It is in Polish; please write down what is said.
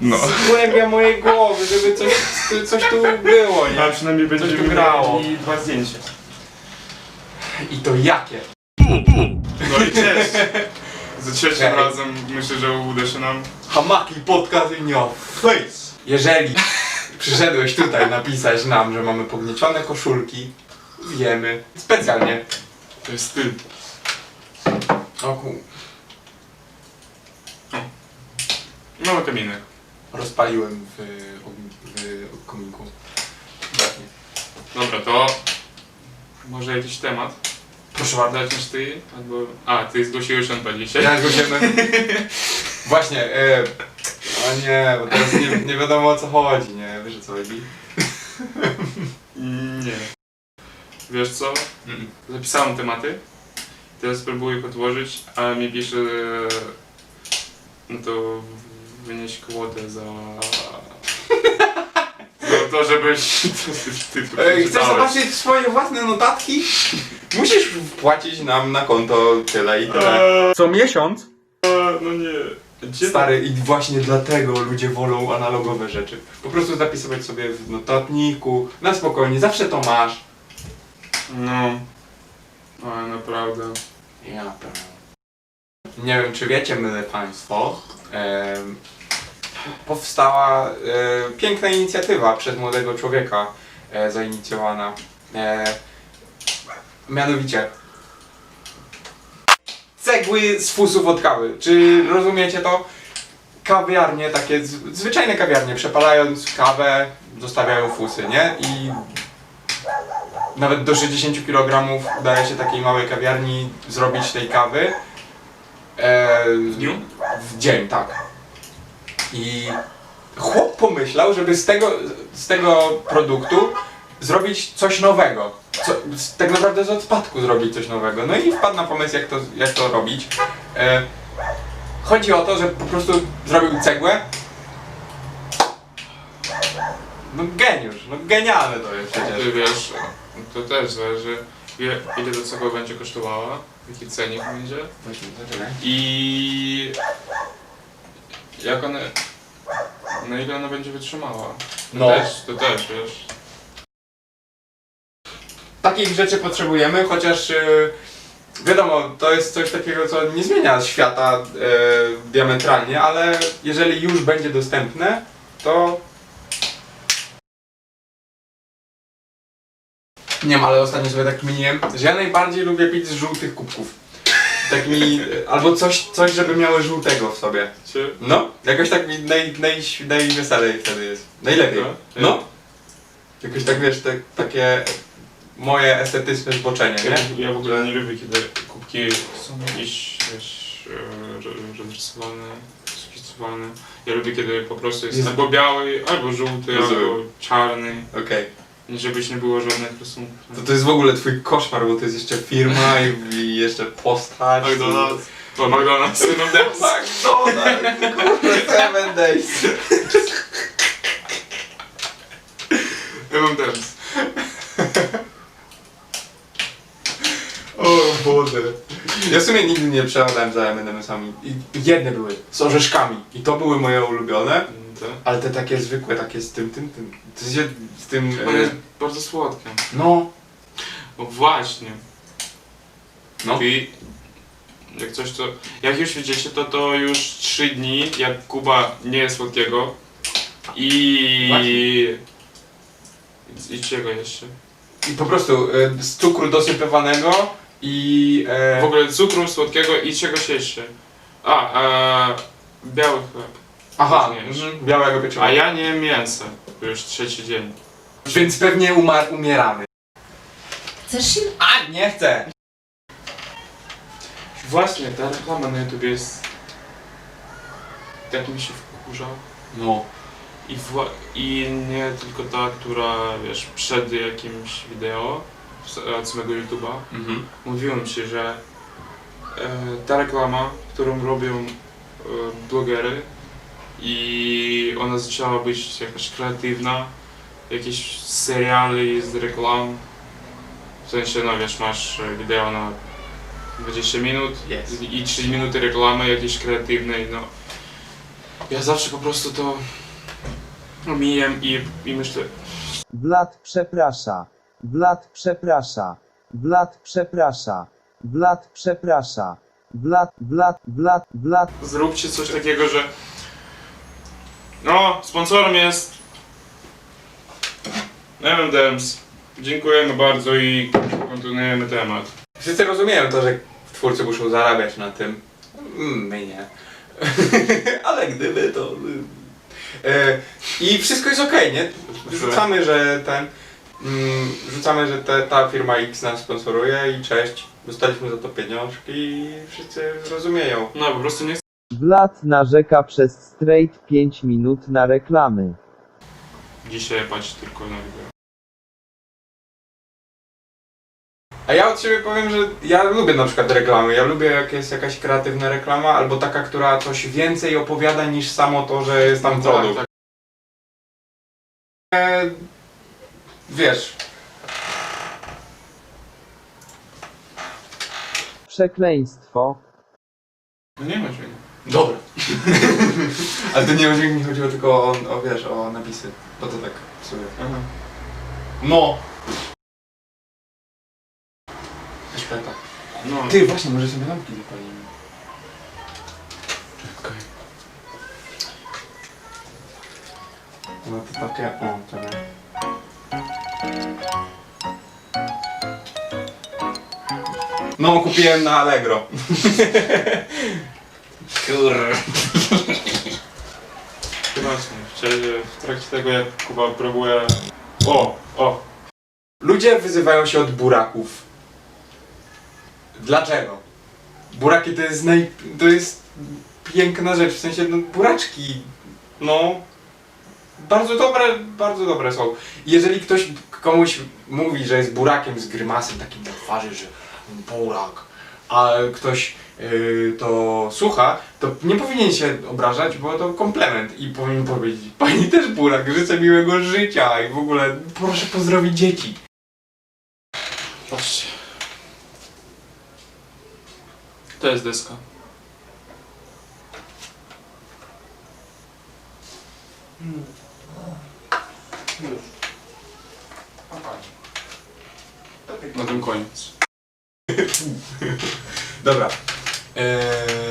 No. z głębia mojej głowy, żeby coś, coś tu było, nie? A przynajmniej Coś będziemy tu grało. mieli dwa zdjęcia. I to jakie? No i cześć. Za trzecim razem myślę, że uda się nam. Hamaki podcast in your face. Jeżeli przyszedłeś tutaj napisać nam, że mamy pogniecione koszulki, wiemy. Specjalnie. To jest styl. O ku... Mały kaminek. Rozpaliłem w, ogni- w kominku. Dobra, to może jakiś temat? Proszę bardzo. Zaczniesz ty? Albo... A, ty zgłosiłeś on dzisiaj. Ja zgłosiłem. Właśnie, e, o nie, bo teraz nie, nie wiadomo o co chodzi, nie? Wiesz o co chodzi? Nie. Wiesz co? Mm. Zapisałem tematy. Teraz spróbuję ich odłożyć, a mi pisze... No to wynieść kwotę za... Za to, żebyś... Ty chcesz zobaczyć swoje własne notatki? Musisz wpłacić nam na konto tyle i tyle. Eee, Co miesiąc? No nie. Gdzie Stary, i właśnie dlatego ludzie wolą analogowe rzeczy. Po prostu zapisywać sobie w notatniku, na spokojnie, zawsze to masz. No. Ale naprawdę. Ja Nie wiem, czy wiecie, myle Państwo, em, powstała e, piękna inicjatywa przez młodego człowieka e, zainicjowana. E, mianowicie cegły z fusów od kawy. Czy rozumiecie to? Kawiarnie, takie z, zwyczajne kawiarnie, przepalając kawę, zostawiają fusy, nie? I nawet do 60 kg udaje się takiej małej kawiarni zrobić tej kawy. E, W dniu? W dzień, tak. I chłop pomyślał, żeby z tego, z tego produktu zrobić coś nowego. Co, z, tak naprawdę z odpadku zrobić coś nowego. No i wpadł na pomysł, jak to, jak to robić. E, chodzi o to, że po prostu zrobił cegłę. No geniusz, no genialne to jest przecież. Ty wiesz, to też zależy wie, ile to cegła będzie kosztowała, jaki cenik będzie i jak one, na ile ona będzie wytrzymała. To No. też, to też, wiesz. takich rzeczy potrzebujemy, chociaż e, wiadomo, to jest coś takiego, co nie zmienia świata e, diametralnie, ale jeżeli już będzie dostępne, to. Nie wiem, ale ostatnio sobie tak kminiłem, że ja najbardziej lubię pić z żółtych kubków. Tak mi, albo coś, coś, żeby miały żółtego w sobie. Czy? No, jakoś tak mi naj, naj, najweselej wtedy jest. Najlepiej. No. No. Jakoś tak wiesz, te, takie moje estetyczne zboczenie, Ja, nie? ja w ogóle nie lubię, kiedy kubki są jakieś, wiesz, e, rozrysowane, skicowane. Ja lubię, kiedy po prostu jest Jest- albo biały, albo żółty, Rozumiem. albo czarny. Okej. Żebyś nie było żadnych rysunków. To to jest w ogóle twój koszmar, bo to jest jeszcze firma i, i jeszcze postać. McDonald's. O, McDonald's, McDonald's. McDonald's, kurde, Seven Days. M&M's. O Boże. Ja w sumie nigdy nie przeładałem za M&M'sami. I Jedne były z orzeszkami i to były moje ulubione, To. ale te takie zwykłe, takie z tym, tym, tym. W sensie z tym... E, jest bardzo słodkie. no, O właśnie. no. I jak coś to... Jak już widzicie, to to już 3 dni, jak Kuba nie jest słodkiego. I... I czego jeszcze? I po prostu e, z cukru dosypywanego i... E, W ogóle cukru słodkiego i czegoś jeszcze. A, e, biały chleb. Aha, mhm, białego pieczywa. A ja nie jem mięsa. Już trzeci dzień. Więc pewnie umar, umieramy. Chcesz się A, nie chcę! Właśnie, ta reklama na YouTube jest... Tak mi się wkurza. No. I, wła- I nie tylko ta, która, wiesz, przed jakimś wideo z- od samego YouTube'a. Mhm. Mówiłem ci, że e, ta reklama, którą robią e, blogery i ona zaczęła być jakaś kreatywna, jakieś seriale z reklam. W sensie, no wiesz, masz e, wideo na 20 minut Jest. i 3 minuty reklamy jakiejś kreatywnej, no. Ja zawsze po prostu to omijam i, i myślę, Wlad przeprasza. Wlad przeprasza. Wlad przeprasza. Wlad przeprasza. Wlad, Wlad, Wlad, Wlad. zróbcie coś takiego, że no, sponsorem jest M&M's. Dziękujemy bardzo i kontynuujemy temat. Wszyscy rozumieją to, że twórcy muszą zarabiać na tym. Mm, My nie. Ale gdyby to... E, I wszystko jest okej, nie? Rzucamy, że ten... Mm, rzucamy, że te, ta firma X nas sponsoruje i cześć. Dostaliśmy za to pieniążki i wszyscy rozumieją. No, po prostu nie chcę Wlad narzeka przez straight 5 minut na reklamy. dzisiaj patrzeć tylko na video. A ja od siebie powiem, że ja lubię na przykład reklamy. Ja lubię jak jest jakaś kreatywna reklama albo taka, która coś więcej opowiada niż samo to, że jest tam produkt. tak. E, wiesz, Przekleństwo. No nie ma dźwięku. Dobra. Ale to nie o dźwięk mi chodziło tylko o, o wiesz, o napisy. Bo to tak w sumie. Aha. No! Eszpeta. No, Ty, właśnie, może sobie lampki zapalimy. Czekaj. No to takie, o, czekaj. No, kupiłem na Allegro. Kur. Właśnie, wtedy w trakcie tego jak Kuba próbuje... O, o, Ludzie wyzywają się od buraków. Dlaczego? Buraki to jest naj... to jest piękna rzecz, w sensie no, buraczki, no bardzo dobre, bardzo dobre są. Jeżeli ktoś komuś mówi, że jest burakiem z grymasem takim na twarzy, że burak, a ktoś yy, to słucha, to nie powinien się obrażać, bo to komplement i powinien powiedzieć, pani też burak, życzę miłego życia i w ogóle proszę pozdrowić dzieci. patrzcie. To jest deska. Na tym koniec. Dobra. Ehm,